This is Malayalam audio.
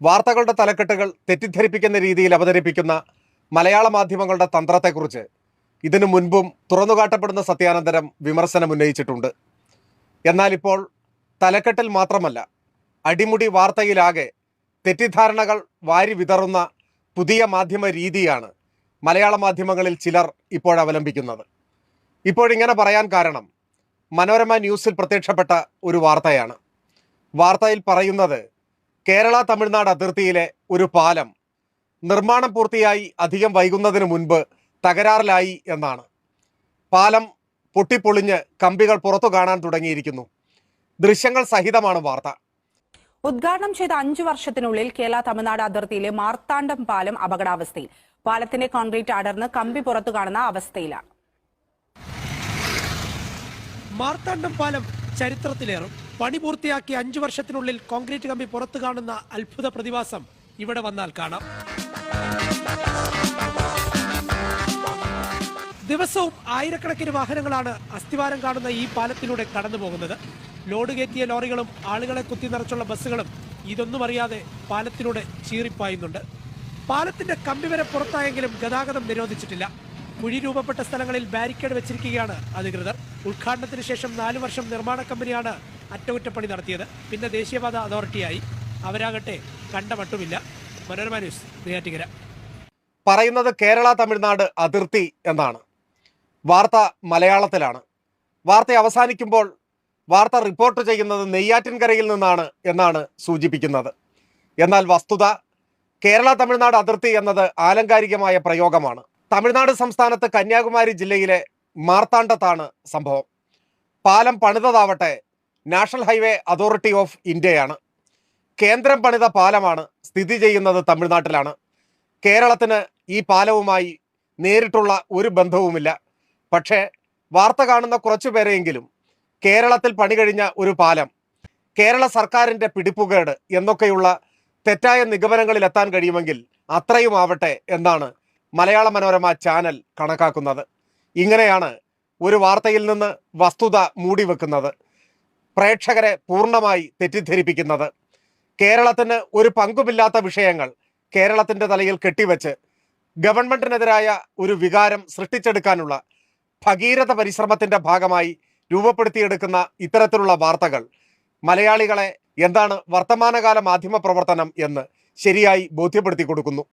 വാർത്തകളുടെ തലക്കെട്ടുകൾ തെറ്റിദ്ധരിപ്പിക്കുന്ന രീതിയിൽ അവതരിപ്പിക്കുന്ന മലയാള മാധ്യമങ്ങളുടെ തന്ത്രത്തെക്കുറിച്ച് ഇതിനു മുൻപും തുറന്നുകാട്ടപ്പെടുന്ന സത്യാനന്തരം വിമർശനം ഉന്നയിച്ചിട്ടുണ്ട്. എന്നാൽ ഇപ്പോൾ തലക്കെട്ടിൽ മാത്രമല്ല അടിമുടി വാർത്തയിലാകെ തെറ്റിദ്ധാരണകൾ വാരി വിതറുന്ന പുതിയ മാധ്യമ രീതിയാണ് മലയാള മാധ്യമങ്ങളിൽ ചിലർ ഇപ്പോഴവലംബിക്കുന്നത് ഇപ്പോഴിങ്ങനെ പറയാൻ കാരണം മനോരമ ന്യൂസിൽ പ്രത്യക്ഷപ്പെട്ട ഒരു വാർത്തയാണ്. വാർത്തയിൽ പറയുന്നത് കേരള തമിഴ്നാട് അതിർത്തിയിലെ ഒരു പാലം നിർമ്മാണം പൂർത്തിയായി അധികം വൈകുന്നതിന് മുൻപ് തകരാറിലായി എന്നാണ്. പാലം പൊട്ടിപ്പൊളിഞ്ഞ് കമ്പികൾ പുറത്തു കാണാൻ തുടങ്ങിയിരിക്കുന്നു. ദൃശ്യങ്ങൾ സഹിതമാണ് വാർത്ത. ഉദ്ഘാടനം ചെയ്ത അഞ്ചു വർഷത്തിനുള്ളിൽ കേരള തമിഴ്നാട് അതിർത്തിയിലെ മാർത്താണ്ഡം പാലം അപകടാവസ്ഥയിൽ. പാലത്തിന്റെ കോൺക്രീറ്റ് അടർന്ന് കമ്പി പുറത്തു കാണുന്ന അവസ്ഥയിലാണ്. മാർത്താണ്ഡം പാലം ചരിത്രത്തിലേറും. പണി പൂർത്തിയാക്കി അഞ്ചു വർഷത്തിനുള്ളിൽ കോൺക്രീറ്റ് കമ്പി പുറത്തു കാണുന്ന അത്ഭുത പ്രതിഭാസം ഇവിടെ വന്നാൽ കാണാം. ദിവസവും ആയിരക്കണക്കിന് വാഹനങ്ങളാണ് അസ്ഥിവാരം കാണുന്ന ഈ പാലത്തിലൂടെ കടന്നു പോകുന്നത്. ലോഡ് കയറ്റിയ ലോറികളും ആളുകളെ കുത്തി നിറച്ചുള്ള ബസ്സുകളും ഇതൊന്നും അറിയാതെ പാലത്തിലൂടെ ചീറിപ്പായുന്നുണ്ട്. പാലത്തിന്റെ കമ്പി വരെ പുറത്തായെങ്കിലും ഗതാഗതം നിരോധിച്ചിട്ടില്ല. കുഴി രൂപപ്പെട്ട സ്ഥലങ്ങളിൽ ബാരിക്കേഡ് വെച്ചിരിക്കുകയാണ് അധികൃതർ. ഉദ്ഘാടനത്തിന് ശേഷം നാലു വർഷം നിർമ്മാണ കമ്പനിയാണ് അറ്റകുറ്റപ്പണി നടത്തിയത്. പിന്നെ ദേശീയപാത അതോറിറ്റിയായി. അവരാകട്ടെ കണ്ട മട്ടുമില്ല. മനോരമ ന്യൂസ് നെയ്യാറ്റിക്കര പറയുന്നത് കേരള തമിഴ്നാട് അതിർത്തി എന്നാണ്. വാർത്ത മലയാളത്തിലാണ്. വാർത്ത അവസാനിക്കുമ്പോൾ വാർത്ത റിപ്പോർട്ട് ചെയ്യുന്നത് നെയ്യാറ്റിൻകരയിൽ നിന്നാണ് എന്നാണ് സൂചിപ്പിക്കുന്നത്. എന്നാൽ വസ്തുത കേരള തമിഴ്നാട് അതിർത്തി എന്നത് ആലങ്കാരികമായ പ്രയോഗമാണ്. തമിഴ്നാട് സംസ്ഥാനത്ത് കന്യാകുമാരി ജില്ലയിലെ മാർത്താണ്ഡത്താണ് സംഭവം. പാലം പണിതതാവട്ടെ നാഷണൽ ഹൈവേ അതോറിറ്റി ഓഫ് ഇന്ത്യയാണ്. കേന്ദ്രം പണിത പാലമാണ് സ്ഥിതി ചെയ്യുന്നത് തമിഴ്നാട്ടിലാണ്. കേരളത്തിന് ഈ പാലവുമായി നേരിട്ടുള്ള ഒരു ബന്ധവുമില്ല. പക്ഷേ വാർത്ത കാണുന്ന കുറച്ചു പേരെയെങ്കിലും കേരളത്തിൽ പണി കഴിഞ്ഞ ഒരു പാലം കേരള സർക്കാരിന്റെ പിടിപ്പുകേട് എന്നൊക്കെയുള്ള തെറ്റായ നിഗമനങ്ങളിൽ എത്താൻ കഴിയുമെങ്കിൽ അത്രയും ആവട്ടെ എന്നാണ് മലയാള മനോരമ ചാനൽ കണക്കാക്കുന്നത്. ഇങ്ങനെയാണ് ഒരു വാർത്തയിൽ നിന്ന് വസ്തുത മൂടി മൂടിവെക്കുന്നത് പ്രേക്ഷകരെ പൂർണമായി തെറ്റിദ്ധരിപ്പിക്കുന്നത്. കേരളത്തിന് ഒരു പങ്കുമില്ലാത്ത വിഷയങ്ങൾ കേരളത്തിന്റെ തലയിൽ കെട്ടിവെച്ച് ഗവൺമെന്റിനെതിരായ ഒരു വികാരം സൃഷ്ടിച്ചെടുക്കാനുള്ള ഭഗീരഥ പരിശ്രമത്തിന്റെ ഭാഗമായി രൂപപ്പെടുത്തിയെടുക്കുന്ന ഇത്തരത്തിലുള്ള വാർത്തകൾ. മലയാളികളെ എന്താണ് വർത്തമാനകാല മാധ്യമ പ്രവർത്തനം എന്ന് ശരിയായി ബോധ്യപ്പെടുത്തി കൊടുക്കുന്നു.